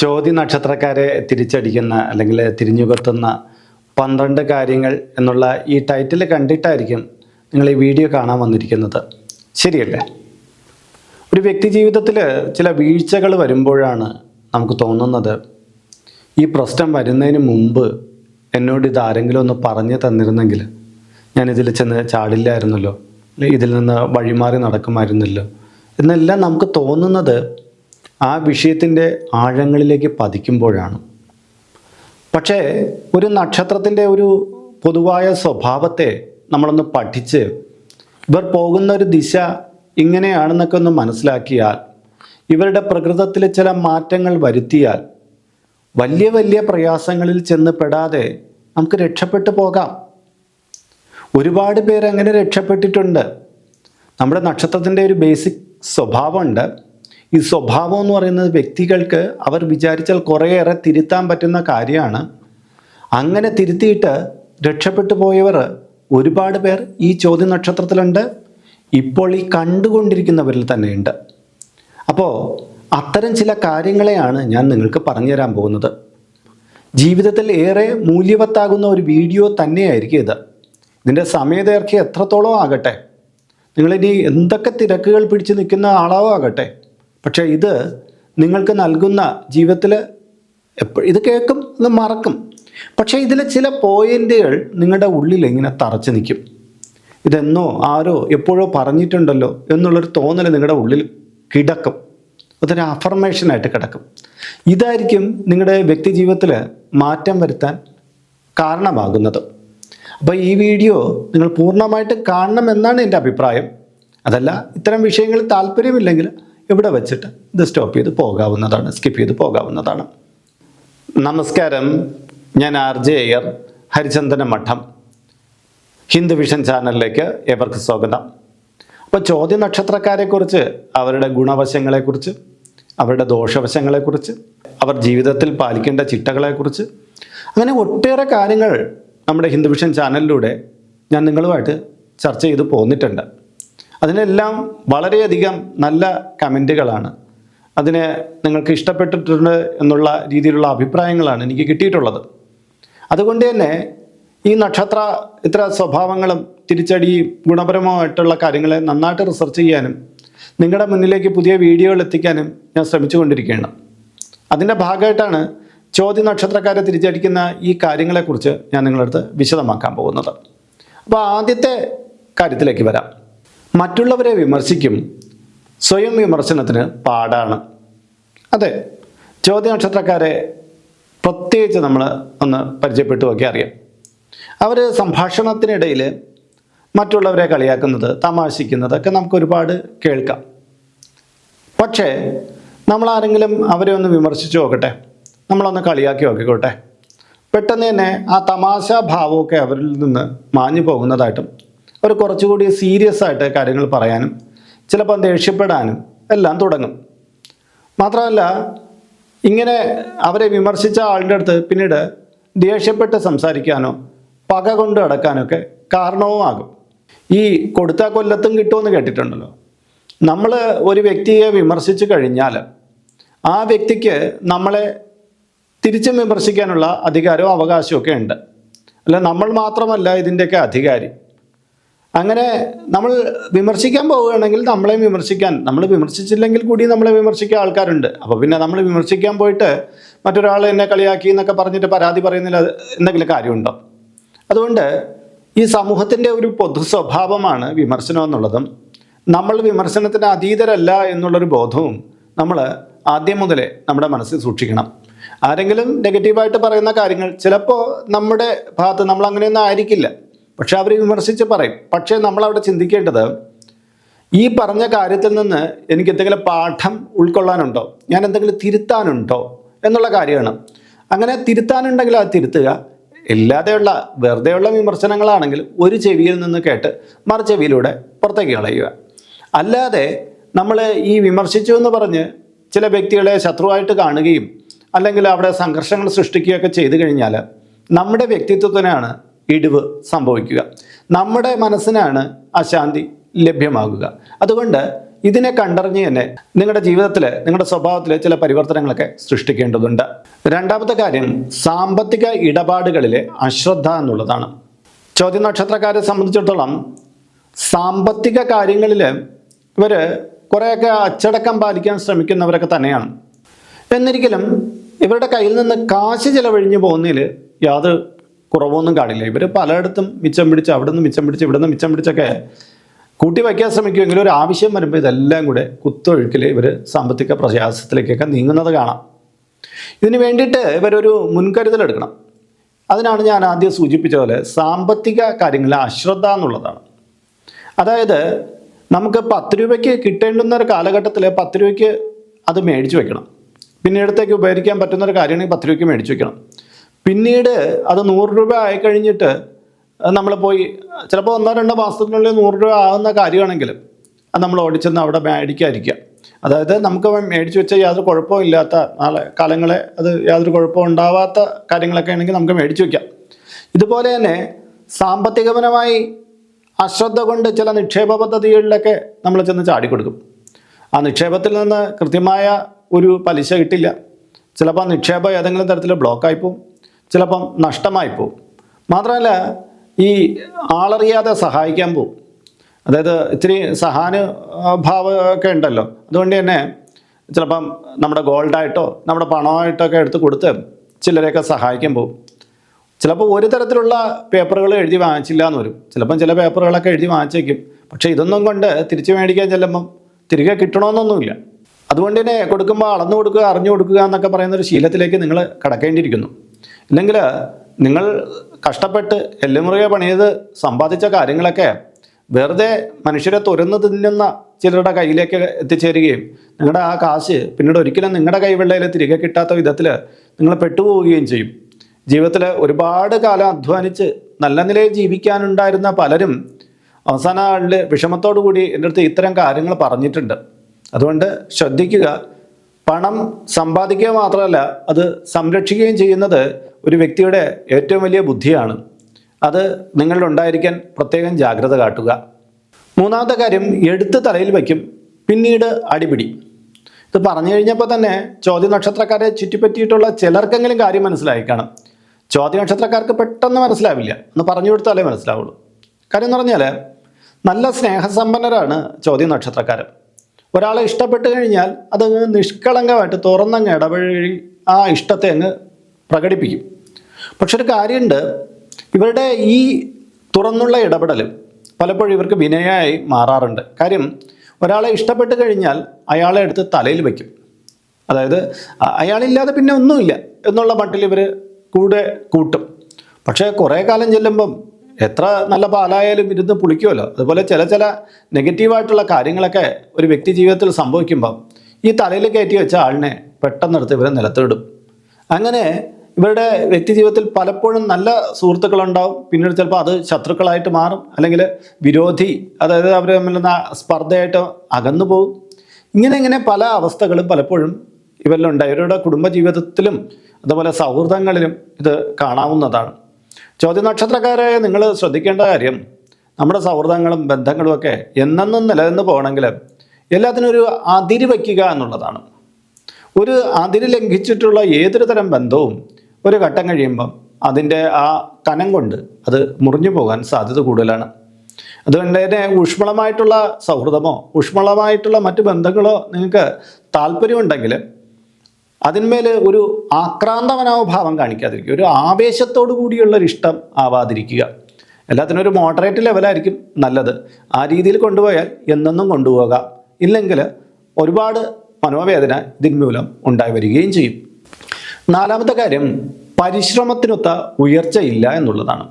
ചോദ്യ നക്ഷത്രക്കാരെ തിരിച്ചടിക്കുന്ന അല്ലെങ്കിൽ തിരിഞ്ഞുകൊത്തുന്ന പന്ത്രണ്ട് കാര്യങ്ങൾ എന്നുള്ള ഈ ടൈറ്റിൽ കണ്ടിട്ടായിരിക്കും നിങ്ങൾ ഈ വീഡിയോ കാണാൻ വന്നിരിക്കുന്നത്. ശരിയല്ലേ? ഒരു വ്യക്തി ജീവിതത്തിൽ ചില വീഴ്ചകൾ വരുമ്പോഴാണ് നമുക്ക് തോന്നുന്നത്. ഈ പ്രശ്നം വരുന്നതിന് മുമ്പ് എന്നോട് ഇത് ആരെങ്കിലും ഒന്ന് പറഞ്ഞു തന്നിരുന്നെങ്കിൽ ഞാൻ ഇതിൽ ചെന്ന് ചാടില്ലായിരുന്നല്ലോ. ഇതിൽ നിന്ന് വഴിമാറി നടക്കുമായിരുന്നല്ലോ. എന്നെല്ലാം നമുക്ക് തോന്നുന്നത് ആ വിഷയത്തിന്റെ ആഴങ്ങളിലേക്ക് പതിക്കുമ്പോഴാണ്. പക്ഷേ ഒരു നക്ഷത്രത്തിന്റെ ഒരു പൊതുവായ സ്വഭാവത്തെ നമ്മളൊന്ന് പഠിച്ച് ഇവർ പോകുന്ന ഒരു ദിശ ഇങ്ങനെയാണെന്നൊക്കെ ഒന്ന് മനസ്സിലാക്കിയാൽ ഇവരുടെ പ്രകൃതത്തിൽ ചില മാറ്റങ്ങൾ വരുത്തിയാൽ വലിയ വലിയ പ്രയാസങ്ങളിൽ ചെന്ന് പെടാതെ നമുക്ക് രക്ഷപ്പെട്ടു പോകാം. ഒരുപാട് പേര് അങ്ങനെ രക്ഷപ്പെട്ടിട്ടുണ്ട്. നമ്മുടെ നക്ഷത്രത്തിന്റെ ഒരു ബേസിക് സ്വഭാവമുണ്ട്. ഈ സ്വഭാവം എന്ന് പറയുന്നത് വ്യക്തികൾക്ക് അവർ വിചാരിച്ചാൽ കുറേയേറെ തിരുത്താൻ പറ്റുന്ന കാര്യമാണ്. അങ്ങനെ തിരുത്തിയിട്ട് രക്ഷപ്പെട്ടു പോയവർ ഒരുപാട് പേർ ഈ ചോദ്യ നക്ഷത്രത്തിലുണ്ട്. ഇപ്പോൾ ഈ കണ്ടുകൊണ്ടിരിക്കുന്നവരിൽ തന്നെയുണ്ട്. അപ്പോൾ അത്തരം ചില കാര്യങ്ങളെയാണ് ഞാൻ നിങ്ങൾക്ക് പറഞ്ഞു തരാൻ പോകുന്നത്. ജീവിതത്തിൽ ഏറെ മൂല്യവത്താകുന്ന ഒരു വീഡിയോ തന്നെയായിരിക്കും ഇത്. ഇതിന്റെ സമയദൈർഘ്യം എത്രത്തോളം ആകട്ടെ? നിങ്ങളിനി എന്തൊക്കെ തിരക്കുകൾ പിടിച്ച് നിൽക്കുന്ന ആളാവോ ആകട്ടെ പക്ഷേ ഇത് നിങ്ങൾക്ക് നൽകുന്ന ജീവിതത്തിൽ എപ്പോഴും ഇത് കേൾക്കും ഇത് മറക്കും. പക്ഷേ ഇതിലെ ചില പോയിന്റുകൾ നിങ്ങളുടെ ഉള്ളിൽ ഇങ്ങനെ തറച്ചു നിൽക്കും? ഇതെന്നോ ആരോ എപ്പോഴോ പറഞ്ഞിട്ടുണ്ടല്ലോ എന്നുള്ളൊരു തോന്നൽ നിങ്ങളുടെ ഉള്ളിൽ കിടക്കും. അതൊരു അഫർമേഷനായിട്ട് കിടക്കും. ഇതായിരിക്കും നിങ്ങളുടെ വ്യക്തി ജീവിതത്തിൽ മാറ്റം വരുത്താൻ കാരണമാകുന്നത്. അപ്പോൾ ഈ വീഡിയോ നിങ്ങൾ പൂർണമായിട്ട് കാണണമെന്നാണ് എന്റെ അഭിപ്രായം. അതല്ല ഇത്തരം വിഷയങ്ങളിൽ താല്പര്യമില്ലെങ്കിൽ ഇവിടെ വെച്ചിട്ട് ഇത് സ്റ്റോപ്പ് ചെയ്ത് പോകാവുന്നതാണ് സ്കിപ്പ് ചെയ്ത് പോകാവുന്നതാണ്. നമസ്കാരം. ഞാൻ ആർ ജെ അയ്യർ ഹരിചന്ദന മഠം. ഹിന്ദു വിഷൻ ചാനലിലേക്ക് ഏവർക്ക് സ്വാഗതം. അപ്പോൾ ചോദ്യ നക്ഷത്രക്കാരെക്കുറിച്ച് അവരുടെ ഗുണവശങ്ങളെക്കുറിച്ച് അവരുടെ ദോഷവശങ്ങളെക്കുറിച്ച് അവർ ജീവിതത്തിൽ പാലിക്കേണ്ട ചിട്ടകളെക്കുറിച്ച് അങ്ങനെ ഒട്ടേറെ കാര്യങ്ങൾ നമ്മുടെ ഹിന്ദു വിഷൻ ചാനലിലൂടെ ഞാൻ നിങ്ങളുമായിട്ട് ചർച്ച ചെയ്ത് പോന്നിട്ടുണ്ട്. അതിനെല്ലാം വളരെയധികം നല്ല കമന്റുകളാണ്. അതിന് നിങ്ങൾക്ക് ഇഷ്ടപ്പെട്ടിട്ടുണ്ട് എന്നുള്ള രീതിയിലുള്ള അഭിപ്രായങ്ങളാണ് എനിക്ക് കിട്ടിയിട്ടുള്ളത്. അതുകൊണ്ട് തന്നെ ഈ നക്ഷത്ര ഇത്ര സ്വഭാവങ്ങളും തിരിച്ചടിയും ഗുണപരമായിട്ടുള്ള കാര്യങ്ങളെ നന്നായിട്ട് റിസർച്ച് ചെയ്യാനും നിങ്ങളുടെ മുന്നിലേക്ക് പുതിയ വീഡിയോകൾ എത്തിക്കാനും ഞാൻ ശ്രമിച്ചുകൊണ്ടിരിക്കുകയാണ്. അതിന്റെ ഭാഗമായിട്ടാണ് ചോദ്യ നക്ഷത്രക്കാരെ തിരിച്ചടിക്കുന്ന ഈ കാര്യങ്ങളെക്കുറിച്ച് ഞാൻ നിങ്ങളടുത്ത് വിശദമാക്കാൻ പോകുന്നത്. അപ്പോൾ ആദ്യത്തെ കാര്യത്തിലേക്ക് വരാം. മറ്റുള്ളവരെ വിമർശിക്കും. സ്വയം വിമർശനത്തിന് പാടാണ്. അതെ ചോദ്യ നക്ഷത്രക്കാരെ പ്രത്യേകിച്ച് നമ്മൾ ഒന്ന് പരിചയപ്പെട്ടു നോക്കി അറിയാം. അവർ സംഭാഷണത്തിനിടയിൽ മറ്റുള്ളവരെ കളിയാക്കുന്നത് തമാശിക്കുന്നതൊക്കെ നമുക്ക് ഒരുപാട് കേൾക്കാം. പക്ഷേ നമ്മൾ ആരെങ്കിലും അവരെ ഒന്ന് വിമർശിച്ചു നോക്കട്ടെ നമ്മളൊന്ന് കളിയാക്കി നോക്കിക്കോട്ടെ. പെട്ടെന്ന് തന്നെ ആ തമാശ ഭാവമൊക്കെ അവരിൽ നിന്ന് മാഞ്ഞു പോകുന്നതായിട്ടും അവർ കുറച്ചുകൂടി സീരിയസ് ആയിട്ട് കാര്യങ്ങൾ പറയാനും ചിലപ്പോൾ ദേഷ്യപ്പെടാനും എല്ലാം തുടങ്ങും. മാത്രമല്ല ഇങ്ങനെ അവരെ വിമർശിച്ച ആളുടെ അടുത്ത് പിന്നീട് ദേഷ്യപ്പെട്ട് സംസാരിക്കാനോ പക കൊണ്ട് അടക്കാനൊക്കെ കാരണവും ആകും ഈ കൊടുത്ത കൊല്ലത്തും കിട്ടുമെന്ന് കേട്ടിട്ടുണ്ടല്ലോ. നമ്മൾ ഒരു വ്യക്തിയെ വിമർശിച്ചു കഴിഞ്ഞാൽ ആ വ്യക്തിക്ക് നമ്മളെ തിരിച്ചും വിമർശിക്കാനുള്ള അധികാരവും അവകാശവും ഒക്കെ ഉണ്ട്. അല്ല നമ്മൾ മാത്രമല്ല ഇതിന്റെയൊക്കെ അധികാരി. അങ്ങനെ നമ്മൾ വിമർശിക്കാൻ പോവുകയാണെങ്കിൽ നമ്മളെ വിമർശിക്കാൻ. നമ്മൾ വിമർശിച്ചില്ലെങ്കിൽ കൂടി നമ്മളെ വിമർശിക്കാൻ ആൾക്കാരുണ്ട്. അപ്പോൾ പിന്നെ നമ്മൾ വിമർശിക്കാൻ പോയിട്ട് മറ്റൊരാൾ എന്നെ കളിയാക്കി എന്നൊക്കെ പറഞ്ഞിട്ട് പരാതി പറയുന്നില്ല എന്തെങ്കിലും കാര്യമുണ്ടോ? അതുകൊണ്ട് ഈ സമൂഹത്തിന്റെ ഒരു പൊതു സ്വഭാവമാണ് വിമർശനം എന്നുള്ളതും നമ്മൾ വിമർശനത്തിന് അതീതരല്ല എന്നുള്ളൊരു ബോധവും നമ്മൾ ആദ്യം മുതലേ നമ്മുടെ മനസ്സിൽ സൂക്ഷിക്കണം. ആരെങ്കിലും നെഗറ്റീവായിട്ട് പറയുന്ന കാര്യങ്ങൾ ചിലപ്പോൾ നമ്മുടെ ഭാഗത്ത് നമ്മൾ അങ്ങനെയൊന്നും ആയിരിക്കില്ല. പക്ഷെ അവർ വിമർശിച്ച് പറയും. പക്ഷേ നമ്മളവിടെ ചിന്തിക്കേണ്ടത് ഈ പറഞ്ഞ കാര്യത്തിൽ നിന്ന് എനിക്ക് എന്തെങ്കിലും പാഠം ഉൾക്കൊള്ളാനുണ്ടോ? ഞാൻ എന്തെങ്കിലും തിരുത്താനുണ്ടോ? എന്നുള്ള കാര്യമാണ്. അങ്ങനെ തിരുത്താനുണ്ടെങ്കിൽ അത് തിരുത്തുക. ഇല്ലാതെയുള്ള വെറുതെയുള്ള വിമർശനങ്ങളാണെങ്കിൽ ഒരു ചെവിയിൽ നിന്ന് കേട്ട് മറു ചെവിയിലൂടെ പുറത്തേക്ക് കളയുക. അല്ലാതെ നമ്മൾ ഈ വിമർശിച്ചു എന്ന് പറഞ്ഞ് ചില വ്യക്തികളെ ശത്രുവായിട്ട് കാണുകയും അല്ലെങ്കിൽ അവിടെ സംഘർഷങ്ങൾ സൃഷ്ടിക്കുകയൊക്കെ ചെയ്തു കഴിഞ്ഞാൽ നമ്മുടെ വ്യക്തിത്വത്തിനാണ് ഇടിവ് സംഭവിക്കുക. നമ്മുടെ മനസ്സിനാണ് അശാന്തി ലഭ്യമാകുക. അതുകൊണ്ട് ഇതിനെ കണ്ടറിഞ്ഞ് തന്നെ നിങ്ങളുടെ ജീവിതത്തിൽ നിങ്ങളുടെ സ്വഭാവത്തിൽ ചില പരിവർത്തനങ്ങളൊക്കെ സൃഷ്ടിക്കേണ്ടതുണ്ട്. രണ്ടാമത്തെ കാര്യം സാമ്പത്തിക ഇടപാടുകളിലെ അശ്രദ്ധ എന്നുള്ളതാണ്. ചോദ്യ നക്ഷത്രക്കാരെ സംബന്ധിച്ചിടത്തോളം സാമ്പത്തിക കാര്യങ്ങളിൽ ഇവർ കുറേയൊക്കെ അച്ചടക്കം പാലിക്കാൻ ശ്രമിക്കുന്നവരൊക്കെ തന്നെയാണ്. എന്നിരിക്കലും ഇവരുടെ കയ്യിൽ നിന്ന് കാശ് ചിലവഴിഞ്ഞു പോകുന്നതിൽ യാതൊരു കുറവൊന്നും കാണില്ല. ഇവർ പലയിടത്തും മിച്ചം പിടിച്ച് അവിടെ നിന്ന് മിച്ചം പിടിച്ച് ഇവിടെ നിന്ന് മിച്ചം പിടിച്ചൊക്കെ കൂട്ടി വയ്ക്കാൻ ശ്രമിക്കുമെങ്കിലും ഒരു ആവശ്യം വരുമ്പോൾ ഇതെല്ലാം കൂടെ കുത്തൊഴുക്കിൽ ഇവർ സാമ്പത്തിക പ്രയാസത്തിലേക്കൊക്കെ നീങ്ങുന്നത് കാണാം. ഇതിന് വേണ്ടിയിട്ട് ഇവരൊരു മുൻകരുതൽ എടുക്കണം. അതിനാണ് ഞാൻ ആദ്യം സൂചിപ്പിച്ച പോലെ സാമ്പത്തിക കാര്യങ്ങളിൽ അശ്രദ്ധ എന്നുള്ളതാണ്. അതായത് നമുക്ക് പത്ത് രൂപയ്ക്ക് കിട്ടേണ്ടുന്ന ഒരു കാലഘട്ടത്തിൽ പത്ത് രൂപയ്ക്ക് അത് മേടിച്ചു വെക്കണം. പിന്നീടത്തേക്ക് ഉപകരിക്കാൻ പറ്റുന്ന ഒരു കാര്യമാണെങ്കിൽ പത്ത് രൂപയ്ക്ക് മേടിച്ചു വെക്കണം. പിന്നീട് അത് നൂറ് രൂപ ആയിക്കഴിഞ്ഞിട്ട് നമ്മൾ പോയി ചിലപ്പോൾ ഒന്നോ രണ്ടോ മാസത്തിനുള്ളിൽ നൂറ് രൂപ ആകുന്ന കാര്യമാണെങ്കിൽ അത് നമ്മൾ ഓടിച്ചെന്ന് അവിടെ മേടിക്കാതിരിക്കുക. അതായത് നമുക്ക് മേടിച്ചു വെച്ച യാതൊരു കുഴപ്പവും ഇല്ലാത്ത നാളെ കാലങ്ങളെ അത് യാതൊരു കുഴപ്പവും ഉണ്ടാവാത്ത കാര്യങ്ങളൊക്കെ ആണെങ്കിൽ നമുക്ക് മേടിച്ചു വയ്ക്കാം ഇതുപോലെ തന്നെ സാമ്പത്തികപരമായി അശ്രദ്ധ കൊണ്ട് ചില നിക്ഷേപ പദ്ധതികളിലൊക്കെ നമ്മൾ ചെന്ന് ചാടിക്കൊടുക്കും. ആ നിക്ഷേപത്തിൽ നിന്ന് കൃത്യമായ ഒരു പലിശ കിട്ടില്ല. ചിലപ്പോൾ ആ നിക്ഷേപം ഏതെങ്കിലും തരത്തിൽ ബ്ലോക്കായി പോവും. ചിലപ്പം നഷ്ടമായി പോവും. മാത്രമല്ല ഈ ആളറിയാതെ സഹായിക്കാൻ പോവും. അതായത് ഇത്തിരി സഹാനുഭാവമൊക്കെ ഉണ്ടല്ലോ. അതുകൊണ്ട് തന്നെ ചിലപ്പം നമ്മുടെ ഗോൾഡായിട്ടോ നമ്മുടെ പണമായിട്ടോ ഒക്കെ എടുത്ത് കൊടുത്ത് ചിലരെയൊക്കെ സഹായിക്കാൻ പോകും ചിലപ്പോൾ ഒരു തരത്തിലുള്ള പേപ്പറുകൾ എഴുതി വാങ്ങിച്ചില്ല എന്ന് വരും. ചിലപ്പം ചില പേപ്പറുകളൊക്കെ എഴുതി വാങ്ങിച്ചേക്കും. പക്ഷേ ഇതൊന്നും കൊണ്ട് തിരിച്ചു മേടിക്കാൻ ചെല്ലുമ്പം തിരികെ കിട്ടണമെന്നൊന്നുമില്ല. അതുകൊണ്ട് തന്നെ കൊടുക്കുമ്പോൾ അളന്നു കൊടുക്കുക അറിഞ്ഞു കൊടുക്കുക എന്നൊക്കെ പറയുന്നൊരു ശീലത്തിലേക്ക് നിങ്ങൾ കടക്കേണ്ടിയിരിക്കുന്നു. ഇല്ലെങ്കിൽ നിങ്ങൾ കഷ്ടപ്പെട്ട് എല്ലുമുറിയെ പണിയത് സമ്പാദിച്ച കാര്യങ്ങളൊക്കെ വെറുതെ മനുഷ്യരെ തുരന്ന് തിന്നുന്ന ചിലരുടെ കയ്യിലേക്ക് എത്തിച്ചേരുകയും നിങ്ങളുടെ ആ കാശ് പിന്നീട് ഒരിക്കലും നിങ്ങളുടെ കൈവെള്ളയിൽ തിരികെ കിട്ടാത്ത വിധത്തിൽ നിങ്ങൾ പെട്ടുപോവുകയും ചെയ്യും. ജീവിതത്തിൽ ഒരുപാട് കാലം അധ്വാനിച്ച് നല്ല നിലയിൽ ജീവിക്കാനുണ്ടായിരുന്ന പലരും അവസാന ആളിൽ വിഷമത്തോടു കൂടി എന്റെ അടുത്ത് ഇത്തരം കാര്യങ്ങൾ പറഞ്ഞിട്ടുണ്ട്. അതുകൊണ്ട് ശ്രദ്ധിക്കുക. പണം സമ്പാദിക്കുക മാത്രമല്ല അത് സംരക്ഷിക്കുകയും ചെയ്യുന്നത് ഒരു വ്യക്തിയുടെ ഏറ്റവും വലിയ ബുദ്ധിയാണ്. അത് നിങ്ങളിലുണ്ടായിരിക്കാൻ പ്രത്യേകം ജാഗ്രത കാട്ടുക. മൂന്നാമത്തെ കാര്യം എടുത്ത് തലയിൽ വയ്ക്കും പിന്നീട് അടിപിടി. ഇത് പറഞ്ഞു കഴിഞ്ഞപ്പോൾ തന്നെ ചോദ്യ നക്ഷത്രക്കാരെ ചുറ്റിപ്പറ്റിയിട്ടുള്ള ചിലർക്കെങ്കിലും കാര്യം മനസ്സിലായി കാണാം ചോദ്യ നക്ഷത്രക്കാർക്ക് പെട്ടെന്ന് മനസ്സിലാവില്ല. എന്ന് പറഞ്ഞു കൊടുത്താലേ മനസ്സിലാവുള്ളൂ. കാര്യം എന്ന് പറഞ്ഞാൽ നല്ല സ്നേഹസമ്പന്നരാണ് ചോദ്യ നക്ഷത്രക്കാർ ഒരാളെ ഇഷ്ടപ്പെട്ടു കഴിഞ്ഞാൽ അത് നിഷ്കളങ്കമായിട്ട് തുറന്നങ്ങ് ഇടപഴകി ആ ഇഷ്ടത്തെ അങ്ങ് പ്രകടിപ്പിക്കും. പക്ഷെ ഒരു കാര്യമുണ്ട്. ഇവരുടെ ഈ തുറന്നുള്ള ഇടപെടൽ പലപ്പോഴും ഇവർക്ക് വിനയായി മാറാറുണ്ട്. കാര്യം ഒരാളെ ഇഷ്ടപ്പെട്ട് കഴിഞ്ഞാൽ അയാളെ എടുത്ത് തലയിൽ വയ്ക്കും അതായത് അയാളില്ലാതെ പിന്നെ ഒന്നുമില്ല എന്നുള്ള മട്ടിൽ ഇവർ കൂടെ കൂട്ടും. പക്ഷേ കുറേ കാലം ചെല്ലുമ്പം എത്ര നല്ല പാലായാലും ഇരുന്ന് പുളിക്കുമല്ലോ. അതുപോലെ ചില ചില നെഗറ്റീവായിട്ടുള്ള കാര്യങ്ങളൊക്കെ ഒരു വ്യക്തി ജീവിതത്തിൽ സംഭവിക്കുമ്പം ഈ തലയിൽ കയറ്റി വെച്ച ആളിനെ പെട്ടെന്നെടുത്ത് ഇവരെ നിലത്തിടും. അങ്ങനെ ഇവരുടെ വ്യക്തി ജീവിതത്തിൽ പലപ്പോഴും നല്ല സുഹൃത്തുക്കളുണ്ടാവും. പിന്നീട് ചിലപ്പോൾ അത് ശത്രുക്കളായിട്ട് മാറും. അല്ലെങ്കിൽ വിരോധി അതായത് അവർ തമ്മിൽ സ്പർദ്ധയായിട്ട് അകന്നു പോകും. ഇങ്ങനെ ഇങ്ങനെ പല അവസ്ഥകളും പലപ്പോഴും ഇവരിലുണ്ടായി ഇവരുടെ കുടുംബജീവിതത്തിലും അതുപോലെ സൗഹൃദങ്ങളിലും ഇത് കാണാവുന്നതാണ്. ചോദ്യ നക്ഷത്രക്കാരെ നിങ്ങൾ ശ്രദ്ധിക്കേണ്ട കാര്യം നമ്മുടെ സൗഹൃദങ്ങളും ബന്ധങ്ങളും ഒക്കെ എന്നെന്നും നിലനിന്ന് പോകണമെങ്കിൽ എല്ലാത്തിനും ഒരു അതിര് വയ്ക്കുക എന്നുള്ളതാണ്. ഒരു അതിര് ലംഘിച്ചിട്ടുള്ള ഏതൊരു തരം ബന്ധവും ഒരു ഘട്ടം കഴിയുമ്പം അതിന്റെ ആ കനം കൊണ്ട് അത് മുറിഞ്ഞു പോകാൻ സാധ്യത കൂടുതലാണ്. അതുകൊണ്ട് തന്നെ ഊഷ്മളമായിട്ടുള്ള സൗഹൃദമോ ഊഷ്മളമായിട്ടുള്ള മറ്റു ബന്ധങ്ങളോ നിങ്ങൾക്ക് താല്പര്യമുണ്ടെങ്കിൽ അതിന്മേൽ ഒരു ആക്രാന്ത മനോഭാവം കാണിക്കാതിരിക്കുക. ഒരു ആവേശത്തോടു കൂടിയുള്ള ഒരു ഇഷ്ടം ആവാതിരിക്കുക. എല്ലാത്തിനും ഒരു മോഡറേറ്റ് ലെവലായിരിക്കും നല്ലത്. ആ രീതിയിൽ കൊണ്ടുപോയാൽ എന്നെന്നും കൊണ്ടുപോകാം. ഇല്ലെങ്കിൽ ഒരുപാട് മനോവേദന ഇതിന്മൂലം ഉണ്ടായി വരികയും ചെയ്യും. നാലാമത്തെ കാര്യം പരിശ്രമത്തിനൊത്ത ഉയർച്ചയില്ല എന്നുള്ളതാണ്.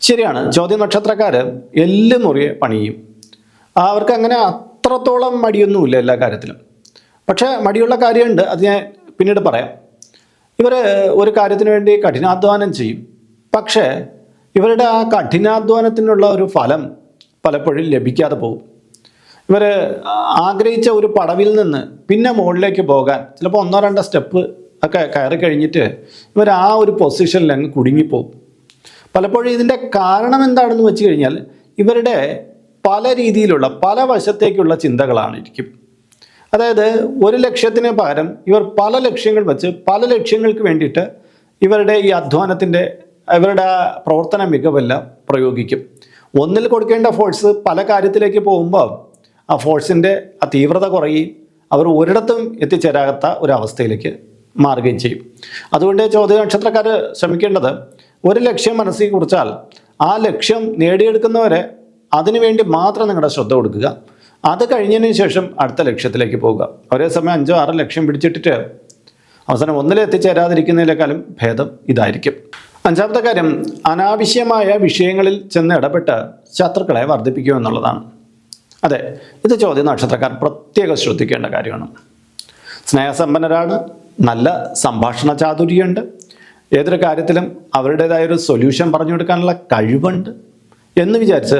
ശരിയാണ് ചോദ്യ നക്ഷത്രക്കാർ എല്ല് മുറിയെ പണിയും. അവർക്ക് അങ്ങനെ അത്രത്തോളം മടിയൊന്നുമില്ല എല്ലാ കാര്യത്തിലും. പക്ഷേ മടിയുള്ള കാര്യമുണ്ട്. അത് ഞാൻ പിന്നീട് പറയാം. ഇവർ ഒരു കാര്യത്തിന് വേണ്ടി കഠിനാധ്വാനം ചെയ്യും. പക്ഷേ ഇവരുടെ ആ കഠിനാധ്വാനത്തിനുള്ള ഒരു ഫലം പലപ്പോഴും ലഭിക്കാതെ പോകും. ഇവർ ആഗ്രഹിച്ച ഒരു പടവിൽ നിന്ന് പിന്നെ മുകളിലേക്ക് പോകാൻ ചിലപ്പോൾ ഒന്നോ രണ്ടോ സ്റ്റെപ്പ് ഒക്കെ കയറി കഴിഞ്ഞിട്ട് ഇവർ ആ ഒരു പൊസിഷനിൽ അങ്ങ് കുടുങ്ങിപ്പോകും. പലപ്പോഴും ഇതിന്റെ കാരണം എന്താണെന്ന് വെച്ച് കഴിഞ്ഞാൽ ഇവരുടെ പല രീതിയിലുള്ള പല വശത്തേക്കുള്ള ചിന്തകളാണിരിക്കും. അതായത് ഒരു ലക്ഷ്യത്തിന് പകരം ഇവർ പല ലക്ഷ്യങ്ങൾ വെച്ച് പല ലക്ഷ്യങ്ങൾക്ക് വേണ്ടിയിട്ട് ഇവരുടെ ഈ അധ്വാനത്തിന്റെ ഇവരുടെ പ്രവർത്തന മികവെല്ലാം പ്രയോഗിക്കും. ഒന്നിൽ കൊടുക്കേണ്ട ഫോഴ്സ് പല കാര്യത്തിലേക്ക് പോകുമ്പോൾ ആ ഫോഴ്സിന്റെ ആ തീവ്രത കുറയുകയും അവർ ഒരിടത്തും എത്തിച്ചേരാത്ത ഒരവസ്ഥയിലേക്ക് മാറുകയും ചെയ്യും. അതുകൊണ്ട് ചോദ്യ നക്ഷത്രക്കാർ ശ്രമിക്കേണ്ടത് ഒരു ലക്ഷ്യം മനസ്സിൽ കുറിച്ചാൽ ആ ലക്ഷ്യം നേടിയെടുക്കുന്നവരെ അതിനുവേണ്ടി മാത്രം നിങ്ങളുടെ ശ്രദ്ധ കൊടുക്കുക. അത് കഴിഞ്ഞതിന് ശേഷം അടുത്ത ലക്ഷ്യത്തിലേക്ക് പോവുക. ഒരേ സമയം അഞ്ചോ ആറോ ലക്ഷ്യം പിടിച്ചിട്ടിട്ട് അവസാനം ഒന്നിൽ എത്തിച്ചേരാതിരിക്കുന്നതിനേക്കാളും ഭേദം ഇതായിരിക്കും. അഞ്ചാമത്തെ കാര്യം അനാവശ്യമായ വിഷയങ്ങളിൽ ചെന്ന് ഇടപെട്ട് ശത്രുക്കളെ വർദ്ധിപ്പിക്കുക എന്നുള്ളതാണ്. അതെ ഇത് ചോദ്യം നക്ഷത്രക്കാർ പ്രത്യേകം ശ്രദ്ധിക്കേണ്ട കാര്യമാണ്. സ്നേഹസമ്പന്നരാണ് നല്ല സംഭാഷണ ചാതുര്യമുണ്ട്. ഏതൊരു കാര്യത്തിലും അവരുടേതായ ഒരു സൊല്യൂഷൻ പറഞ്ഞു കൊടുക്കാനുള്ള കഴിവുണ്ട് എന്ന് വിചാരിച്ച്